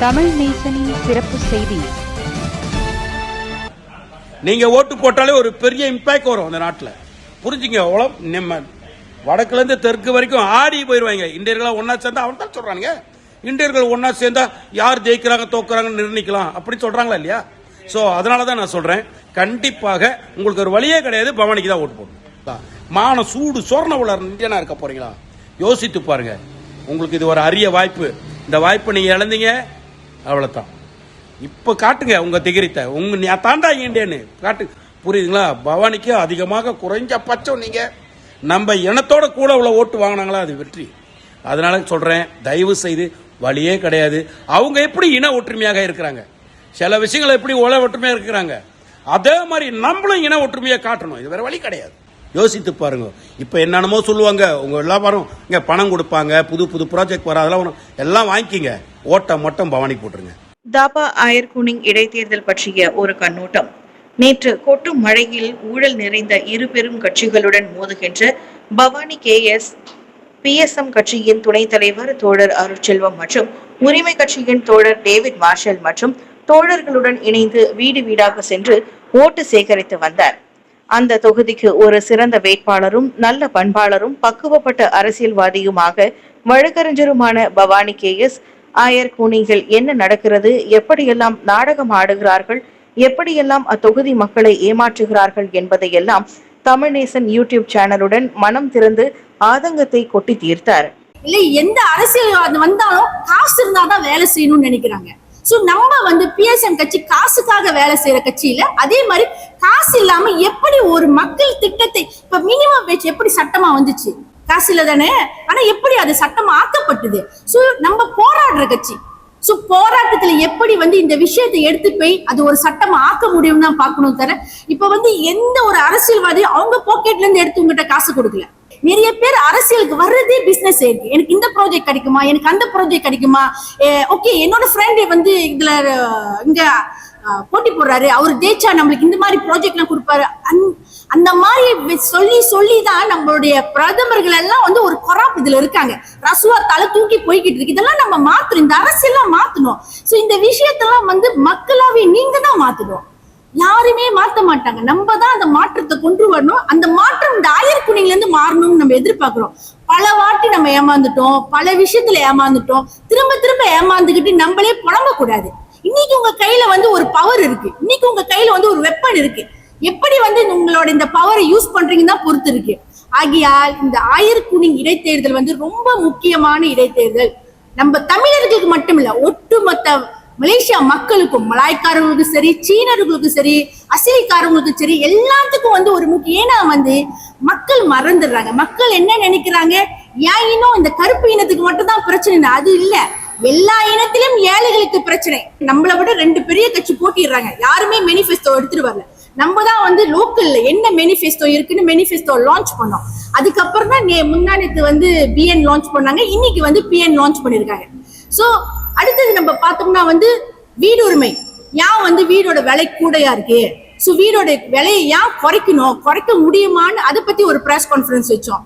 தமிழ் நேசனின் சிறப்பு செய்தி. நீங்க ஓட்டு போட்டாலே ஒரு பெரிய இம்பாக்ட் வரும் அந்த நாட்டில். புரிஞ்சுங்க அவ்வளோ நம்ம வடக்குல இருந்து தெற்கு வரைக்கும் ஆடி போயிருவாங்க. இந்தியர்களாக ஒன்னா சேர்ந்தா அவன் தான் சொல்றாங்க இந்தியர்கள் ஒன்னா சேர்ந்தா யார் ஜெயிக்கிறாங்க தோக்குறாங்கன்னு நிர்ணயிக்கலாம். அப்படி சொல்றாங்களா இல்லையா? ஸோ அதனால தான் நான் சொல்றேன். கண்டிப்பாக உங்களுக்கு ஒரு வழியே கிடையாது. பவானிக்கு தான் ஓட்டு போடணும். மான சூடு சொர்ண உலர் இந்தியனா இருக்க போறீங்களா? யோசித்து பாருங்க. உங்களுக்கு இது ஒரு அரிய வாய்ப்பு. இந்த வாய்ப்பை நீங்க இழந்தீங்க. அவ்வளோதான் இப்போ காட்டுங்க உங்கள் திகிரித்தை. உங்கள் நான் தாண்டா இண்டியன்னு காட்டு. புரியுதுங்களா? பவானிக்கு அதிகமாக குறைஞ்ச பட்சம் நீங்கள் நம்ம இனத்தோட கூட உள்ள ஓட்டு வாங்கினாங்களா அது வெற்றி. அதனால சொல்கிறேன் தயவு செய்து வழியே கிடையாது. அவங்க எப்படி இன ஒற்றுமையாக இருக்கிறாங்க? சில விஷயங்கள் எப்படி உல ஒற்றுமையாக இருக்கிறாங்க? அதே மாதிரி நம்மளும் இன ஒற்றுமையை காட்டணும். இது வேறு வழி கிடையாது. யோசித்து பாருங்க. இப்போ என்னென்னமோ சொல்லுவாங்க. உங்க எல்லா வரும் இங்க பணம் கொடுப்பாங்க. புது புது ப்ராஜெக்ட் வர அதெல்லாம் வரும். எல்லாம் வாங்கிக்கிங்க. ஓட்டை மட்டும் பவானி போட்டுருங்க. தாபா ஆயர்குனிங் இடைத்தேர்தல் பற்றிய ஒரு கண்ணோட்டம். நேற்று கொட்டும் மழையில் ஊழல் நிறைந்த இரு பெரும் கட்சிகளுடன் மோதுகின்ற பவானி கே எஸ் பிஎஸ்எம் கட்சியின் துணைத் தலைவர் தோழர் அருட்செல்வம் மற்றும் உரிமை கட்சியின் தோழர் டேவிட் மார்ஷல் மற்றும் தோழர்களுடன் இணைந்து வீடு வீடாக சென்று ஓட்டு சேகரித்து வந்தார். அந்த தொகுதிக்கு ஒரு சிறந்த வேட்பாளரும் நல்ல பண்பாளரும் பக்குவப்பட்ட அரசியல்வாதியுமாக வழக்கறிஞருமான பவானி கே எஸ் ஆயர் கூனிகள் என்ன நடக்கிறது எப்படியெல்லாம் நாடகம் ஆடுகிறார்கள் எப்படியெல்லாம் அத்தொகுதி மக்களை ஏமாற்றுகிறார்கள் என்பதையெல்லாம் தமிழ்நேசன் யூடியூப் சேனலுடன் மனம் திறந்து ஆதங்கத்தை கொட்டி தீர்த்தார். இல்ல எந்த அரசியல் வந்தாலும் காசு இருந்தாதான் வேலை செய்யணும்னு நினைக்கிறாங்க. சோ நம்ம வந்து பிஎஸ்எம் கட்சி காசுக்காக வேலை செய்யற கட்சியில அதே மாதிரி காசு இல்லாம எப்படி ஒரு மக்கள் திட்டத்தை இப்ப மினிமம் வேஜ் எப்படி சட்டமா வந்துச்சு? காசு இல்ல தானே? ஆனா எப்படி அது சட்டம் ஆக்கப்பட்டது? சோ நம்ம போராடுற கட்சி. சோ போராட்டத்துல எப்படி வந்து இந்த விஷயத்தை எடுத்து போய் அது ஒரு சட்டம் ஆக்க முடியும்னு தான் பார்க்கணும் தர இப்ப வந்து எந்த ஒரு அரசியல்வாதியும் அவங்க பாக்கெட்ல இருந்து எடுத்து உங்ககிட்ட காசு கொடுக்கல. நிறைய பேர் அரசியலுக்கு வர்றதே பிசினஸ் இருக்கு. எனக்கு இந்த ப்ராஜெக்ட் கிடைக்குமா? எனக்கு அந்த ப்ராஜெக்ட் கிடைக்குமா? ஓகே என்னோட ஃப்ரெண்டே வந்து இதுல இங்க போட்டி போடுறாரு. அவர் ஜெயிச்சா நம்மளுக்கு இந்த மாதிரி ப்ராஜெக்ட்லாம் கொடுப்பாரு. அந்த- அந்த மாதிரி சொல்லி சொல்லி தான் நம்மளுடைய பிரதமர்கள் எல்லாம் வந்து ஒரு கொராப் இதுல இருக்காங்க. ரசுவா தலை தூக்கி போய்கிட்டு இருக்கு. இதெல்லாம் நம்ம மாத்தணும். இந்த அரசியல்லாம் மாத்தணும். சோ இந்த விஷயத்தெல்லாம் வந்து மக்களாவே நீங்க தான் மாத்தணும். யாருமே மாத்த மாட்டாங்க. நம்ம தான் அந்த மாற்றத்தை கொண்டு வரணும். அந்த மாற்றம் இந்த ஆயர்குணில இருந்து மாறணும்னு நம்ம எதிர்பார்க்கிறோம். பல வாட்டி நம்ம ஏமாந்துட்டோம். பல விஷயத்துல ஏமாந்துட்டோம். திரும்ப திரும்ப ஏமாந்துக்கிட்டு நம்மளே புலம்ப கூடாது இன்னைக்கு உங்க கையில வந்து ஒரு பவர் இருக்கு. இன்னைக்கு உங்க கையில வந்து ஒரு வெப்பன் இருக்கு. எப்படி வந்து உங்களோட இந்த பவரை யூஸ் பண்றீங்கன்னு தான் பொறுத்து இருக்கு. ஆகியால் இந்த ஆயர்குணிங் இடைத்தேர்தல் வந்து ரொம்ப முக்கியமான இடைத்தேர்தல். நம்ம தமிழர்களுக்கு மட்டும் இல்ல ஒட்டுமொத்த மலேசியா மக்களுக்கும் மலாய்க்காரர்களுக்கும் சரி சீனர்களுக்கும் சரி அசிலிக்காரங்களுக்கும் சரி எல்லாத்துக்கும் வந்து ஒரு முக்கிய ஏன்னா வந்து மக்கள் மறந்துடுறாங்க. மக்கள் என்ன நினைக்கிறாங்க? ஏன் இன்னும் இந்த கருப்பு இனத்துக்கு மட்டும் தான் பிரச்சனை அது இல்ல. எல்லா இனத்திலும் ஏழைகளுக்கு பிரச்சனை. நம்மளை விட ரெண்டு பெரிய கட்சி போட்டிடுறாங்க. யாருமே மேனிஃபெஸ்டோ எடுத்துட்டு வரல நம்ம தான் வந்து லோக்கல்ல என்ன மெனிஃபெஸ்டோ இருக்குன்னு மெனிஃபெஸ்டோ லான்ச் பண்ணோம். அதுக்கப்புறம் தான் நே வந்து பிஎன் லான்ச் பண்ணாங்க. இன்னைக்கு வந்து பிஎன் லான்ச் பண்ணிருக்காங்க. ஸோ அடுத்தது நம்ம பார்த்தோம்னா வந்து வீடு உரிமை ஏன் வந்து வீடோட விலை கூடையா இருக்கு? ஸோ வீடோட விலையை ஏன் குறைக்கணும்? குறைக்க முடியுமான்னு அதை பத்தி ஒரு ப்ரெஸ் கான்ஃபரன்ஸ் வச்சோம்.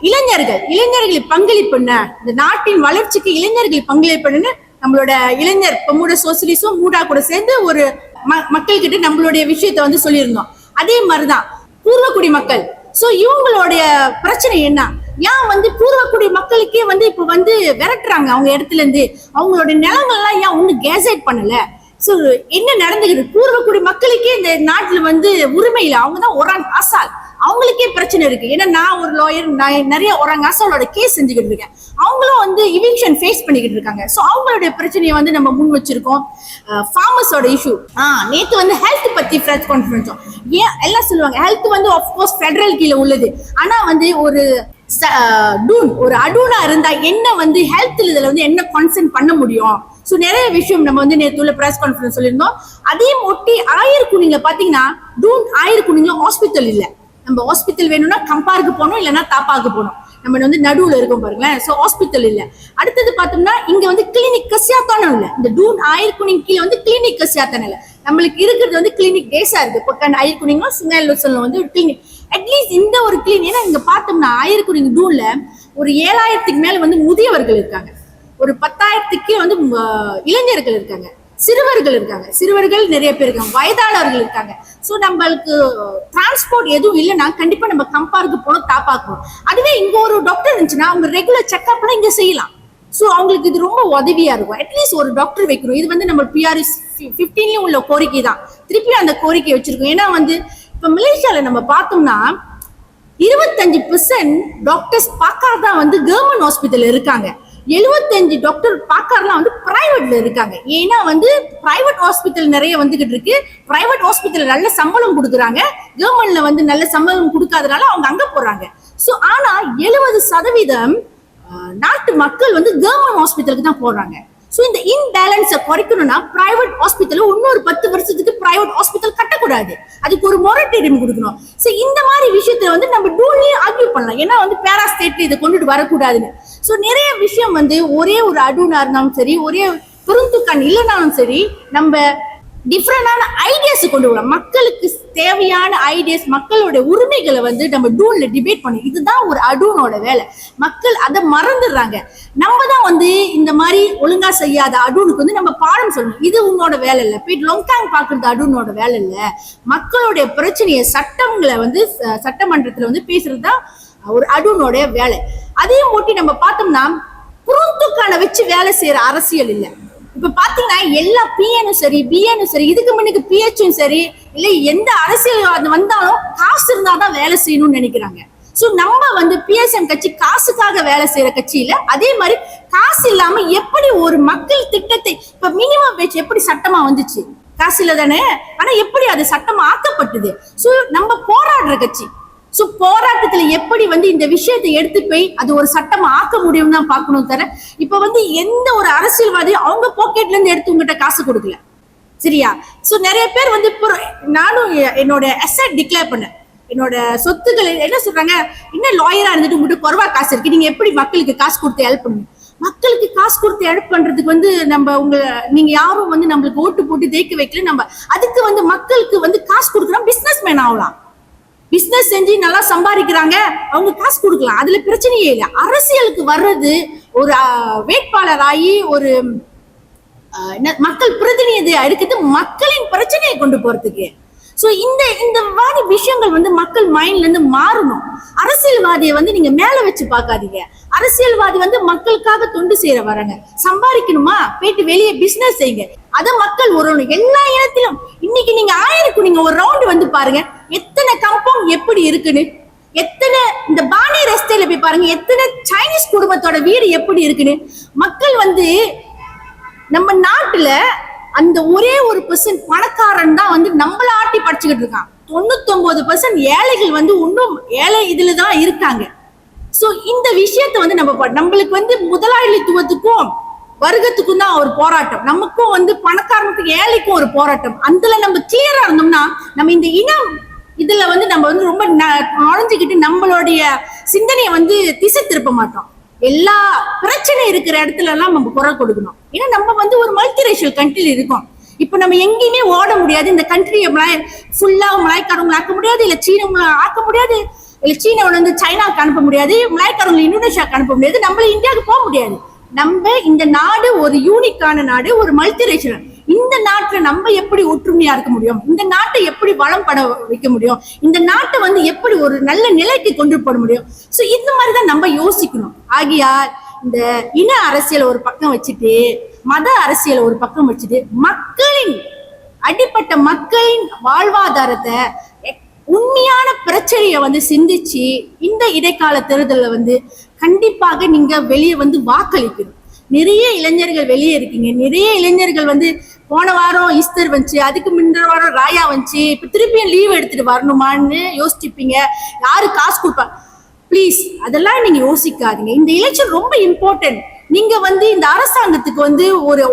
இளைஞர்கள். இளைஞர்கள் இளைஞர்களை பங்களிப்புன்னு இந்த நாட்டின் வளர்ச்சிக்கு இளைஞர்கள் பங்களிப்புன்னு நம்மளோட இளைஞர் இப்போ மூட சோசியலிசம் மூடா கூட சேர்ந்து ஒரு ம- மக்கள்கிட்ட நம்மளுடைய விஷயத்த வந்து சொல்லியிருந்தோம். அதே மாதிரிதான் பூர்வக்குடி மக்கள் ஸோ இவங்களுடைய பிரச்சனை என்ன? ஏன் வந்து பூர்வக்குடி மக்களுக்கே வந்து இப்ப வந்து விரட்டுறாங்க அவங்க இடத்துல இருந்து? அவங்களோட நிலங்கள்லாம் ஏன் ஒண்ணு கேசைட் பண்ணல? சோ என்ன நடந்துகிறது பூர்வக்குடி மக்களுக்கே இந்த நாட்டுல வந்து உரிமை இல்லை. அவங்க தான் ஒராங் ஆசால். அவங்களுக்கே பிரச்சனை இருக்கு. ஏன்னா நான் ஒரு லாயர் நான் நிறைய ஒராங் ஆசாலோட கேஸ் செஞ்சுக்கிட்டு இருக்கேன். அவங்களும் வந்து இவிக்ஷன் ஃபேஸ் பண்ணிக்கிட்டு இருக்காங்க. சோ அவங்களுடைய பிரச்சனையை வந்து நம்ம முன் வச்சிருக்கோம். ஃபார்மர்ஸோட இஷ்யூ ஆ நேத்து வந்து ஹெல்த் பத்தி பிரஸ் கான்ஃபரன்ஸும் ஏன் எல்லாம் சொல்லுவாங்க. ஹெல்த் வந்து ஆஃப்கோர்ஸ் ஃபெடரல் கீழே உள்ளது. ஆனா வந்து ஒரு டூன் ஒரு அடூனா இருந்தா என்ன வந்து ஹெல்த் இதுல வந்து என்ன கன்சர்ன் பண்ண முடியும்? ஸோ நிறைய விஷயம் நம்ம வந்து நேற்று உள்ள ப்ரெஸ் கான்ஃபரன்ஸ் சொல்லியிருந்தோம். அதையும் ஒட்டி ஆயிரக்குனிங்கள பாத்தீங்கன்னா டூன் ஆயிரக்குனிங்கள ஹாஸ்பிட்டல் இல்லை. நம்ம ஹாஸ்பிட்டல் வேணும்னா கம்பாருக்கு போகணும் இல்லைன்னா தாப்பாக்கு போகணும். நம்ம வந்து நடுவில் இருக்கோம் பாருங்களேன். ஸோ ஹாஸ்பிட்டல் இல்லை. அடுத்தது பார்த்தோம்னா இங்கே வந்து கிளினிக் கசியாத்தானம் இல்லை. இந்த டூன் ஆயிரக்குனிங் கீழே வந்து கிளினிக் கசியாத்தானம் இல்லை. நம்மளுக்கு இருக்கிறது வந்து கிளினிக் டேஸாக இருக்குது பக்கம் ஆயிரக்குனிங்களும் சிங்காயில் சொல்லும் வந்து ஒரு கிளினிக் அட்லீஸ்ட் இந்த ஒரு கிளீன் ஏன்னா இங்க பார்த்தோம்னா ஆயிரக்குனிங் டூன்ல ஒரு ஏழாயிரத்துக்கு மேல வந்து முதியவர்கள் இருக்காங்க. ஒரு பத்தாயிரத்துக்கு வந்து இளைஞர்கள் இருக்காங்க. சிறுவர்கள் இருக்காங்க. சிறுவர்கள் நிறைய பேர் இருக்காங்க. வயதானவர்கள் இருக்காங்க. ஸோ நம்மளுக்கு டிரான்ஸ்போர்ட் எதுவும் இல்லைன்னா கண்டிப்பா நம்ம கம்பாருக்கு போனோம் தாப்பாக்கணும் அதுவே இங்க ஒரு டாக்டர் இருந்துச்சுன்னா அவங்க ரெகுலர் செக்அப்லாம் இங்க செய்யலாம். ஸோ அவங்களுக்கு இது ரொம்ப உதவியா இருக்கும். அட்லீஸ்ட் ஒரு டாக்டர் வைக்கணும். இது வந்து நம்ம பிஆர்எஸ் ஃபிஃப்டீன்லயும் உள்ள கோரிக்கை தான். திருப்பி அந்த கோரிக்கை வச்சிருக்கோம். ஏன்னா வந்து இப்ப மலேசியால நம்ம பார்த்தோம்னா இருபத்தஞ்சு பெர்சன்ட் டாக்டர்ஸ் பார்க்காத வந்து கவர்மெண்ட் ஹாஸ்பிட்டல் இருக்காங்க. எழுபத்தஞ்சு டாக்டர் பார்க்கறலாம் வந்து பிரைவேட்ல இருக்காங்க. ஏன்னா வந்து பிரைவேட் ஹாஸ்பிட்டல் நிறைய வந்துகிட்டு இருக்கு. பிரைவேட் ஹாஸ்பிட்டல் நல்ல சம்பளம் கொடுக்குறாங்க. கவர்மெண்ட்ல வந்து நல்ல சம்பளம் கொடுக்காதனால அவங்க அங்க போறாங்க. சோ ஆனா எழுபது சதவீதம் நாட்டு மக்கள் வந்து கவர்மெண்ட் ஹாஸ்பிட்டலுக்கு தான் போடுறாங்க சோ இந்த இன்பேலன்ஸை குறைக்கணும்னா பிரைவேட் ஹாஸ்பிட்டல் இன்னொரு பத்து வருஷத்துக்கு பிரைவேட் ஹாஸ்பிட்டல் கட்டக்கூடாது. அதுக்கு ஒரு மொரட்டேரியம் கொடுக்கணும். சோ இந்த மாதிரி விஷயத்தை வந்து நம்ம டூன்லயே ஆர்கியூ பண்ணலாம். ஏன்னா வந்து பேரா ஸ்டேட்ல இதை கொண்டுட்டு வரக்கூடாதுன்னு. சோ நிறைய விஷயம் வந்து ஒரே ஒரு அடுனா இருந்தாலும் சரி ஒரே பெருந்துக்கண் இல்லைனாலும் சரி நம்ம டிஃப்ரெண்டான ஐடியாஸ் கொண்டு வரலாம். மக்களுக்கு தேவையான ஐடியாஸ் மக்களுடைய உரிமைகளை வந்து நம்ம டூன்ல டிபேட் பண்ணி இதுதான் ஒரு அடூனோட வேலை. மக்கள் அதை மறந்துடுறாங்க. நம்ம தான் வந்து இந்த மாதிரி ஒழுங்கா செய்யாத அடூனுக்கு வந்து நம்ம பாடம் சொல்லணும். இது உன்னோட வேலை இல்லை. போயிட்டு லொங்காங் பார்க்கறது அடூனோட வேலை இல்லை. மக்களுடைய பிரச்சனையை சட்டங்களை வந்து சட்டமன்றத்தில் சட்டமன்றத்துல வந்து பேசுறது தான் ஒரு அடூனோட வேலை. அதையும் ஒட்டி நம்ம பார்த்தோம்னா புறந்துக்கான வச்சு வேலை செய்யற அரசியல் இல்லை. இப்ப பாத்தீங்கன்னா எல்லா பிஎனும் சரி பிஎனும் சரி இதுக்கு முன்னுக்கு பிஹெச்சும் சரி இல்ல எந்த அரசியல் வந்தாலும் காசு இருந்தாதான் வேலை செய்யணும்னு நினைக்கிறாங்க. சோ நம்ம வந்து பிஎஸ்எம் கட்சி காசுக்காக வேலை செய்யற கட்சி இல்ல அதே மாதிரி காசு இல்லாம எப்படி ஒரு மக்கள் திட்டத்தை இப்ப மினிமம் வேஜ் எப்படி சட்டமா வந்துச்சு? காசு இல்ல தானே ஆனா எப்படி அது சட்டமா ஆக்கப்பட்டது? சோ நம்ம போராடுற கட்சி சோ போராட்டத்துல எப்படி வந்து இந்த விஷயத்தை எடுத்து போய் அது ஒரு சட்டம் ஆக்க முடியும் தான் பாக்கணும் தர இப்ப வந்து எந்த ஒரு அரசியல்வாதியும் அவங்க பாக்கெட்ல இருந்து எடுத்து உங்ககிட்ட காசு கொடுக்கல. சரியா? சோ நிறைய பேர் வந்து இப்போ நானும் என்னோட அசட் டிக்ளேர் பண்ணேன். என்னோட சொத்துக்கள் என்ன சொல்றாங்க? என்ன லாயரா இருந்துட்டு உங்ககிட்ட குறவா காசு இருக்கு? நீங்க எப்படி மக்களுக்கு காசு கொடுத்து ஹெல்ப் பண்ணுங்க மக்களுக்கு காசு கொடுத்து ஹெல்ப் பண்றதுக்கு வந்து நம்ம உங்க நீங்க யாரும் வந்து நம்மளுக்கு ஓட்டு போட்டு தேய்க்க வைக்கல. நம்ம அதுக்கு வந்து மக்களுக்கு வந்து காசு கொடுக்குறோம். பிசினஸ் மேன் ஆகலாம். பிசினஸ் செஞ்சு நல்லா சம்பாதிக்கிறாங்க அவங்க காசு கொடுக்கலாம். அதுல பிரச்சனையே இல்லை. அரசியலுக்கு வர்றது ஒரு வேட்பாளராகி ஒரு என்ன மக்கள் பிரதிநிதியா இருக்கிறது மக்களின் பிரச்சனையை கொண்டு போறதுக்கு. சோ இந்த இந்த மாதிரி விஷயங்கள் வந்து மக்கள் மைண்ட்ல இருந்து மாறணும். அரசியல்வாதியை வந்து நீங்க மேல வச்சு பார்க்காதீங்க. அரசியல்வாதி வந்து மக்களுக்காக தொண்டு செய்யற வராங்க. சம்பாதிக்கணுமா? போயிட்டு வெளியே பிசினஸ் செய்யுங்க. அத மக்கள் ஒரு எல்லா இடத்திலும் இன்னைக்கு நீங்க ஆயிருக்கு நீங்க ஒரு ரவுண்ட் வந்து பாருங்க. எத்தனை கம்பவுண்ட் எப்படி இருக்குன்னு? எத்தனை இந்த பாணி ரஸ்தையில போய் பாருங்க எத்தனை சைனீஸ் குடும்பத்தோட வீடு எப்படி இருக்குன்னு? மக்கள் வந்து நம்ம நாட்டுல அந்த ஒரே ஒரு பெர்சன்ட் பணக்காரன் தான் வந்து நம்மள ஆட்டி படிச்சுக்கிட்டு இருக்கான். தொண்ணூத்தொன்பது பெர்சன்ட் ஏழைகள் வந்து இன்னும் ஏழை இதுல தான் இருக்காங்க. சோ இந்த விஷயத்தை வந்து நம்ம நம்மளுக்கு வந்து முதலாளித்துவத்துக்கும் வர்க்கத்துக்கும் தான் ஒரு போராட்டம். நமக்கும் வந்து பணக்காரனுக்கும் ஏழைக்கும் ஒரு போராட்டம். அதுல நம்ம கிளியரா இருந்தோம்னா நம்ம இந்த இனம் இதுல வந்து நம்ம வந்து ரொம்ப ந- நுழைஞ்சுக்கிட்டு நம்மளுடைய சிந்தனையை வந்து திசை திருப்ப மாட்டோம். எல்லா பிரச்சனை இருக்கிற இடத்துல எல்லாம் நம்ம குரல் கொடுக்கணும். ஏன்னா நம்ம வந்து ஒரு மல்டிரேஷியல் கண்ட்ரில இருக்கோம். இப்போ நம்ம எங்கேயுமே ஓட முடியாது. இந்த கண்ட்ரியை ஃபுல்லா மலாய்க்காரங்களை ஆக்க முடியாது. இல்ல சீனவங்களை ஆக்க முடியாது. இல்ல சீனாவுல இருந்து சைனாவுக்கு அனுப்ப முடியாது. மலாய்க்காரங்களை இந்தோனேஷியாவுக்கு அனுப்ப முடியாது. நம்மள இந்தியாவுக்கு போக முடியாது. நம்ம இந்த நாடு ஒரு யூனிக்கான நாடு ஒரு மல்டிரேஷனல் இந்த நாட்டுல நம்ம எப்படி ஒற்றுமையா இருக்க முடியும்? இந்த நாட்டை எப்படி வளம் பட வைக்க முடியும்? இந்த நாட்டை வந்து எப்படி ஒரு நல்ல நிலைக்கு கொண்டு போட முடியும்? சோ இந்த மாதிரி தான் நம்ம யோசிக்கணும். ஆகியால் இந்த இன அரசியல் ஒரு பக்கம் வச்சுட்டு மத அரசியல் ஒரு பக்கம் வச்சுட்டு மக்களின் அடிப்பட்ட மக்களின் வாழ்வாதாரத்தை உண்மையான பிரச்சனையை வந்து சிந்திச்சு இந்த இடைக்கால தேர்தலில் வந்து கண்டிப்பாக நீங்க வெளியே வந்து வாக்களிக்கணும். நிறைய இளைஞர்கள் வெளியே இருக்கீங்க. நிறைய இளைஞர்கள் வந்து போன வாரம் ஈஸ்டர் வந்துச்சு அதுக்கு முந்தின வாரம் ராயா வந்துச்சு இப்ப திருப்பியும் லீவ் எடுத்துட்டு வரணுமான்னு யோசிச்சுப்பீங்க யாரு காசு கொடுப்பா? ப்ளீஸ் அதெல்லாம் நீங்க யோசிக்காதீங்க. இந்த எலெக்ஷன் ரொம்ப இம்பார்ட்டன்ட் நீங்க வந்து இந்த அரசாங்கத்துக்கு வந்து ஒரு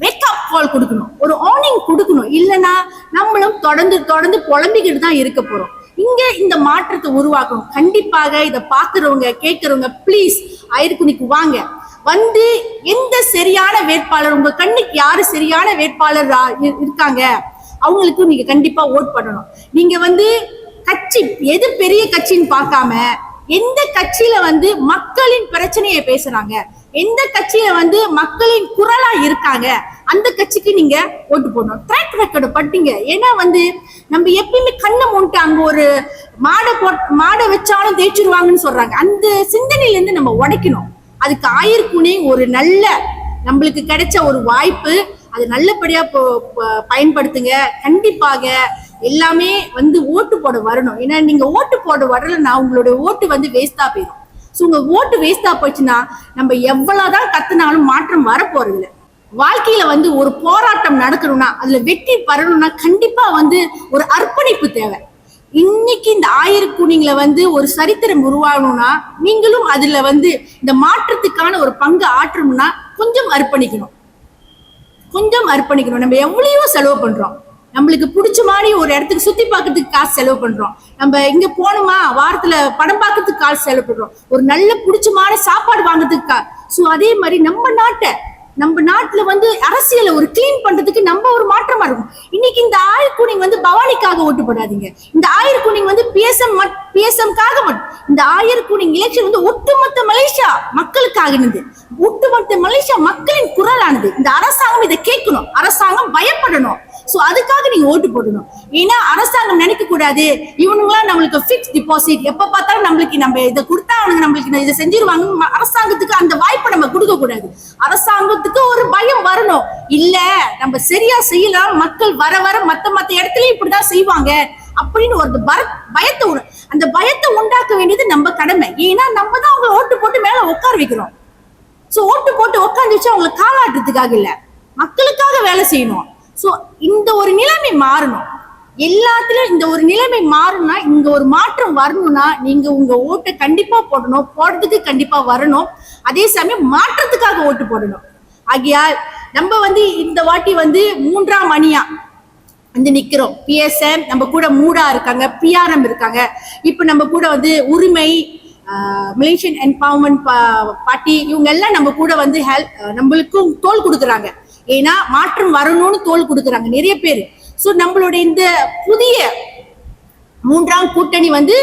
வேக்கப் கால் கொடுக்கணும். ஒரு ஆர்னிங் கொடுக்கணும். இல்லைன்னா நம்மளும் தொடர்ந்து தொடர்ந்து புலம்பிக்கிட்டு தான் இருக்க போறோம். இங்க இந்த மாற்றத்தை உருவாக்கணும். கண்டிப்பாக இதை பாக்குறவங்க கேட்கறவங்க ப்ளீஸ் ஐருக்குனிக்கு வாங்க. வந்து எந்த சரியான வேட்பாளர் உங்க கண்ணுக்கு யாரு சரியான வேட்பாளர் இருக்காங்க அவங்களுக்கு நீங்க கண்டிப்பா ஓட் பண்ணணும். நீங்க வந்து கட்சி எது பெரிய கட்சின்னு பார்க்காம எந்த கட்சியில வந்து மக்களின் பிரச்சனையை பேசுறாங்க எந்த கட்சியில வந்து மக்களின் குரலா இருக்காங்க அந்த கட்சிக்கு நீங்க ஓட்டு போடணும். ட்ராக் ரெக்கார்டு பட்டீங்க ஏன்னா வந்து நம்ம எப்பயுமே கண்ணை மூட்டு அங்க ஒரு மாடை போட் மாடை வச்சாலும் தேய்ச்சிருவாங்கன்னு சொல்றாங்க. அந்த சிந்தனையில இருந்து நம்ம உடைக்கணும். அதுக்கு ஆயிரக்குனே ஒரு நல்ல நம்மளுக்கு கிடைச்ச ஒரு வாய்ப்பு அது நல்லபடியா பயன்படுத்துங்க. கண்டிப்பாக எல்லாமே வந்து ஓட்டு போட வரணும். ஏன்னா நீங்க ஓட்டு போட வரலன்னா உங்களுடைய ஓட்டு வந்து வேஸ்டா போயிடும் ஸோ உங்க ஓட்டு வேஸ்டா போச்சுன்னா நம்ம எவ்வளவுதான் கத்துனாலும் மாற்றம் வர இல்ல வாழ்க்கையில வந்து ஒரு போராட்டம் நடக்கணும்னா அதுல வெற்றி பெறணும்னா கண்டிப்பா வந்து ஒரு அர்ப்பணிப்பு தேவை. இன்னைக்கு இந்த ஆயிரக்குனிங்களை வந்து ஒரு சரித்திரம் உருவாகணும்னா நீங்களும் அதுல வந்து இந்த மாற்றத்துக்கான ஒரு பங்கு ஆற்றணும்னா கொஞ்சம் அர்ப்பணிக்கணும். கொஞ்சம் அர்ப்பணிக்கணும். நம்ம எவ்வளையோ செலவு பண்றோம். நம்மளுக்கு பிடிச்ச மாதிரி ஒரு இடத்துக்கு சுத்தி பார்க்கறதுக்கு காசு செலவு பண்றோம். நம்ம இங்க போனோமா வாரத்துல படம் பார்க்கறதுக்கு காசு செலவு பண்றோம். ஒரு நல்ல பிடிச்சமான சாப்பாடு வாங்குறதுக்கு கா ஸோ அதே மாதிரி நம்ம நாட்டை நம்ம நாட்டுல வந்து அரசியலை ஒரு க்ளீன் பண்றதுக்கு நம்ம ஒரு மாற்றமா இருக்கும். இன்னைக்கு இந்த ஆயிரக்குனிங் வந்து பவானிக்காக ஓட்டு போடாதீங்க இந்த ஆயிரக்குனிங் வந்து பிஎஸ்எம் பிஎஸ்எம்காக இந்த ஆயிரக்குனிங் எலெக்ஷன் வந்து ஒட்டுமொத்த மலேசியா மக்களுக்காகினது ஒட்டுமொத்த மலேசியா மக்களின் குரலானது. இந்த அரசாங்கம் இதை கேட்கணும். அரசாங்கம் பயப்படணும். சோ அதுக்காக நீங்க ஓட்டு போடணும். ஏன்னா அரசாங்கம் நினைக்க கூடாது இவனுங்களாம் நம்மளுக்கு ஃபிக்ஸ் டிபாசிட் எப்ப பார்த்தாலும் நம்மளுக்கு நம்ம இதை கொடுத்தா அவனுங்க நம்மளுக்கு இதை செஞ்சிருவாங்க. அரசாங்கத்துக்கு அந்த வாய்ப்பை நம்ம கொடுக்க கூடாது அரசாங்கத்துக்கு ஒரு பயம் வரணும். இல்ல நம்ம சரியா செய்யலாம். மக்கள் வர வர மத்த மத்த இடத்துலயும் இப்படிதான் செய்வாங்க. அப்படின்னு ஒரு பர பயத்தை அந்த பயத்தை உண்டாக்க வேண்டியது நம்ம கடமை. ஏன்னா நம்ம தான் அவங்களை ஓட்டு போட்டு மேல உட்கார வைக்கிறோம். ஸோ ஓட்டு போட்டு உட்காந்து வச்சு அவங்களை காலாட்டுறதுக்காக இல்ல. மக்களுக்காக வேலை செய்யணும். சோ இந்த ஒரு நிலைமை மாறணும். எல்லாத்துலயும் இந்த ஒரு நிலைமை மாறணும்னா இங்க ஒரு மாற்றம் வரணும்னா நீங்க உங்க ஓட்டை கண்டிப்பா போடணும் போடுறதுக்கு கண்டிப்பா வரணும். அதே சமயம் மாற்றத்துக்காக ஓட்டு போடணும். ஆகியால் நம்ம வந்து இந்த வாட்டி வந்து மூன்றாம் அணியா வந்து நிக்கிறோம். பிஎஸ்எம் நம்ம கூட மூடா இருக்காங்க பிஆர்எம் இருக்காங்க. இப்போ நம்ம கூட வந்து உரிமை மலேசியன் என்பவர்மெண்ட் பார்ட்டி இவங்க எல்லாம் நம்ம கூட வந்து ஹெல்ப் நம்மளுக்கும் தோல் கொடுக்குறாங்க. ஏன்னா மாற்றம் வரணும்னு தோல் கொடுக்குறாங்க நிறைய பேர். ஸோ நம்மளுடைய இந்த புதிய மூன்றாம் கூட்டணி வந்து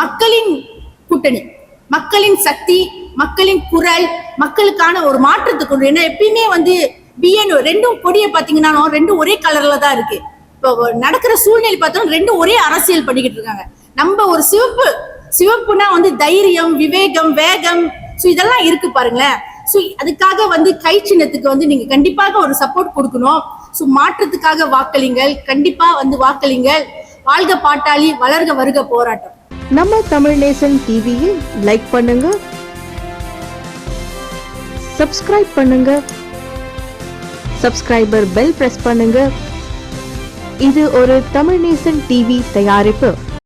மக்களின் கூட்டணி. மக்களின் சக்தி மக்களின் குரல் மக்களுக்கான ஒரு மாற்றத்தை கொண்டு ஏன்னா எப்பயுமே வந்து பிஎன்ஓ ரெண்டும் கொடியை பார்த்தீங்கன்னா ரெண்டும் ஒரே கலர்ல தான் இருக்கு. இப்போ நடக்கிற சூழ்நிலை பார்த்தோம் ரெண்டும் ஒரே அரசியல் பண்ணிக்கிட்டு இருக்காங்க. நம்ம ஒரு சிவப்பு சிவப்புனா வந்து தைரியம் விவேகம் வேகம். ஸோ இதெல்லாம் இருக்கு பாருங்களேன். ஸோ அதுக்காக வந்து கை சின்னத்துக்கு வந்து நீங்க கண்டிப்பாக ஒரு சப்போர்ட் கொடுக்கணும். ஸோ மாற்றத்துக்காக வாக்களிங்கள். கண்டிப்பா வந்து வாக்களிங்கள். வாழ்க பாட்டாளி வளர்க வருக போராட்டம். நம்ம தமிழ் நேசன் டிவியில் லைக் பண்ணுங்க. சப்ஸ்கிரைப் பண்ணுங்க. சப்ஸ்கிரைபர் பெல் பிரஸ் பண்ணுங்க. இது ஒரு தமிழ் நேசன் டிவி தயாரிப்பு.